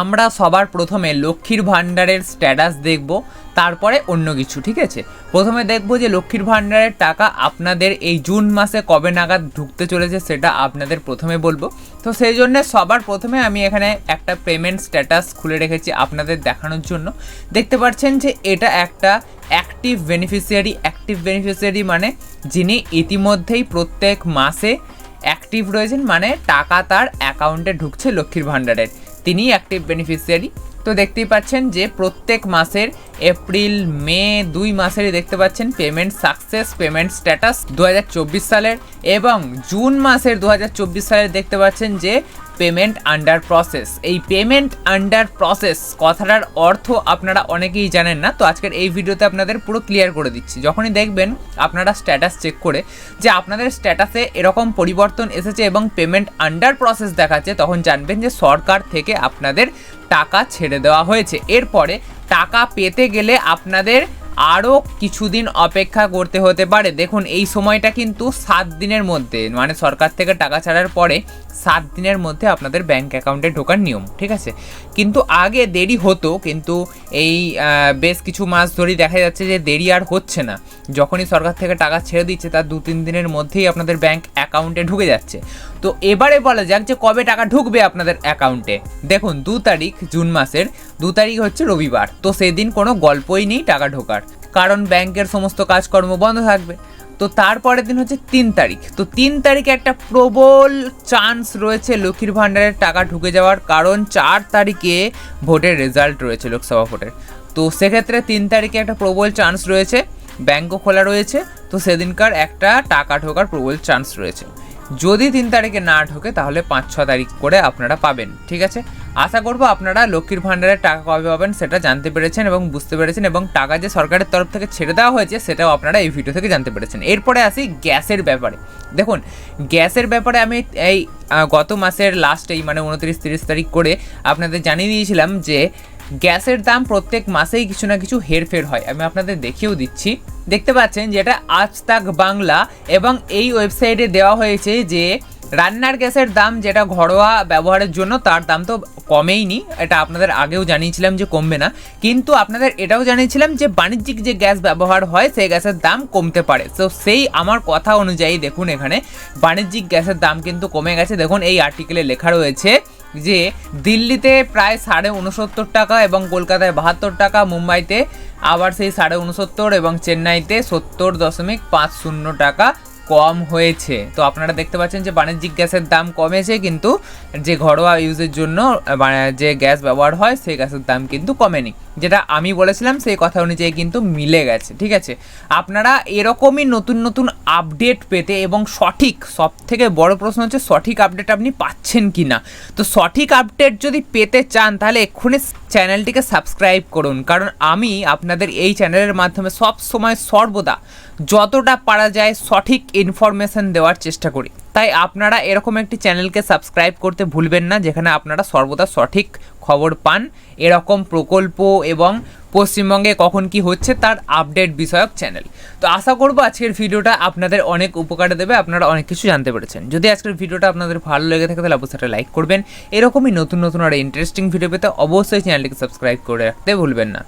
আমরা সবার প্রথমে লক্ষ্মীর ভাণ্ডারের স্ট্যাটাস দেখব, তারপরে অন্য কিছু, ঠিক আছে? প্রথমে দেখব যে লক্ষ্মীর ভাণ্ডারের টাকা আপনাদের এই জুন মাসে কবে নাগাদ ঢুকতে চলেছে সেটা আপনাদের প্রথমে বলব। তো সেই জন্য সবার প্রথমে আমি এখানে একটা পেমেন্ট স্ট্যাটাস খুলে রেখেছি আপনাদের দেখানোর জন্য। দেখতে পাচ্ছেন যে এটা একটা অ্যাক্টিভ বেনিফিশিয়ারি অ্যাক্টিভ বেনিফিশিয়ারি মানে যিনি ইতিমধ্যেই প্রত্যেক মাসে অ্যাক্টিভ রয়েছেন মানে টাকা তার অ্যাকাউন্টে ঢুকছে লক্ষ্মীর ভাণ্ডারের। তিনি অ্যাক্টিভ বেনিফিশিয়ারি তো দেখতেই পাচ্ছেন যে প্রত্যেক মাসের এপ্রিল, মে দুই মাসেরই দেখতে পাচ্ছেন পেমেন্ট সাকসেস পেমেন্ট স্ট্যাটাস দু হাজার চব্বিশ সালের এবং জুন মাসের দু হাজার চব্বিশ সালের দেখতে পাচ্ছেন যে পেমেন্ট আন্ডার প্রসেস এই পেমেন্ট আন্ডার প্রসেস কথাটার অর্থ আপনারা অনেকেই জানেন না, তো আজকের এই ভিডিওতে আপনাদের পুরো ক্লিয়ার করে দিচ্ছি। যখনই দেখবেন আপনারা স্ট্যাটাস চেক করে যে আপনাদের স্ট্যাটাসে এরকম পরিবর্তন এসেছে এবং পেমেন্ট আন্ডার প্রসেস দেখাচ্ছে, তখন জানবেন যে সরকার থেকে আপনাদের টাকা ছেড়ে দেওয়া হয়েছে। এরপরে টাকা পেতে গেলে আপনাদের আরও কিছুদিন অপেক্ষা করতে হতে পারে। দেখুন, এই সময়টা কিন্তু সাত দিনের মধ্যে মানে সরকার থেকে টাকা ছাড়ার পরে সাত দিনের মধ্যে আপনাদের ব্যাঙ্ক অ্যাকাউন্টে ঢোকার নিয়ম, ঠিক আছে? কিন্তু আগে দেরি হতো, কিন্তু এই বেশ কিছু মাস ধরেই দেখা যাচ্ছে যে দেরি আর হচ্ছে না। যখনই সরকার থেকে টাকা ছেড়ে দিচ্ছে, তার দু তিন দিনের মধ্যেই আপনাদের ব্যাঙ্ক অ্যাকাউন্টে ঢুকে যাচ্ছে। তো এবারে বলা যাক যে কবে টাকা ঢুকবে আপনাদের অ্যাকাউন্টে দেখুন, দু তারিখ, জুন মাসের দু তারিখ হচ্ছে রবিবার। তো সেদিন কোনো গল্পই নেই টাকা ঢোকার। কারণ ব্যাংকের সমস্ত কাজকর্ম বন্ধ থাকবে। তো তারপরের দিন হচ্ছে তিন তারিখ। তো তিন তারিখে একটা প্রবল চান্স রয়েছে লক্ষ্মীর ভাণ্ডারের টাকা ঢুকে যাওয়ার। কারণ চার তারিখে ভোটের রেজাল্ট রয়েছে লোকসভা ভোটের। তো সেক্ষেত্রে তিন তারিখে একটা প্রবল চান্স রয়েছে। ব্যাংকও খোলা রয়েছে। তো সেদিনকার একটা টাকা ঢোকার প্রবল চান্স রয়েছে। যদি তিন তারিখে না ঢোকে, তাহলে পাঁচ ছ তারিখ করে আপনারা পাবেন, ঠিক আছে? আশা করব আপনারা লক্ষ্মীর ভাণ্ডারের টাকা কবে পাবেন সেটা জানতে পেরেছেন এবং বুঝতে পেরেছেন এবং টাকা যে সরকারের তরফ থেকে ছেড়ে দেওয়া হয়েছে, সেটাও আপনারা এই ভিডিও থেকে জানতে পেরেছেন। এরপরে আসি গ্যাসের ব্যাপারে। দেখুন, গ্যাসের ব্যাপারে আমি এই গত মাসের লাস্টেই মানে উনত্রিশ তিরিশ তারিখ করে আপনাদের জানিয়ে দিয়েছিলাম যে গ্যাসের দাম প্রত্যেক মাসেই কিছু না কিছু হেরফের হয়। আমি আপনাদের দেখিয়েও দিচ্ছি। দেখতে পাচ্ছেন যেটা আজ তাক বাংলা এবং এই ওয়েবসাইটে দেওয়া হয়েছে যে রান্নার গ্যাসের দাম যেটা ঘরোয়া ব্যবহারের জন্য তার দাম তো কমেইনি এটা আপনাদের আগেও জানিয়েছিলাম যে কমবে না। কিন্তু আপনাদের এটাও জানিয়েছিলাম যে বাণিজ্যিক যে গ্যাস ব্যবহার হয়, সেই গ্যাসের দাম কমতে পারে। তো সেই আমার কথা অনুযায়ী দেখুন এখানে। বাণিজ্যিক গ্যাসের দাম কিন্তু কমে গেছে। দেখুন, এই আর্টিকেলে লেখা রয়েছে যে দিল্লিতে প্রায় সাড়ে উনসত্তর টাকা এবং কলকাতায় বাহাত্তর টাকা, মুম্বাইতে আবার সেই সাড়ে উনসত্তর এবং চেন্নাইতে সত্তর দশমিক পাঁচ শূন্য টাকা কম হয়েছে। তো আপনারা দেখতে পাচ্ছেন যে বাণিজ্যিক গ্যাসের দাম কমেছে, কিন্তু যে ঘরোয়া ইউজের জন্য যে গ্যাস ব্যবহার হয়, সেই গ্যাসের দাম কিন্তু কমেনি। যেটা আমি বলেছিলাম, সেই কথা অনুযায়ী কিন্তু মিলে গেছে, ঠিক আছে? আপনারা এরকমই নতুন নতুন আপডেট পেতে এবং সঠিক সব থেকে বড় প্রশ্ন হচ্ছে, সঠিক আপডেট আপনি পাচ্ছেন কি না তো সঠিক আপডেট যদি পেতে চান, তাহলে এক্ষুনি চ্যানেলটিকে সাবস্ক্রাইব করুন। কারণ আমি আপনাদের এই চ্যানেলের মাধ্যমে সব সময় সর্বদা যতটা পারা যায় সঠিক ইনফরমেশন দেওয়ার চেষ্টা করি। তাই আপনারা এরকম একটি চ্যানেলকে সাবস্ক্রাইব করতে ভুলবেন না, যেখানে আপনারা সর্বদা সঠিক খবর পান। এরকম প্রকল্প এবং পশ্চিমবঙ্গে কখন কি হচ্ছে তার আপডেট বিষয়ক চ্যানেল। তো আশা করব আজকের ভিডিওটা আপনাদের অনেক উপকারে দেবে, আপনারা অনেক কিছু জানতে পেরেছেন। যদি আজকের ভিডিওটা আপনাদের ভালো লেগে থাকে, তাহলে অবশ্যই লাইক করবেন। এরকমই নতুন নতুন আর ইন্টারেস্টিং ভিডিও পেতে অবশ্যই চ্যানেলটিকে সাবস্ক্রাইব করে রাখতে ভুলবেন না।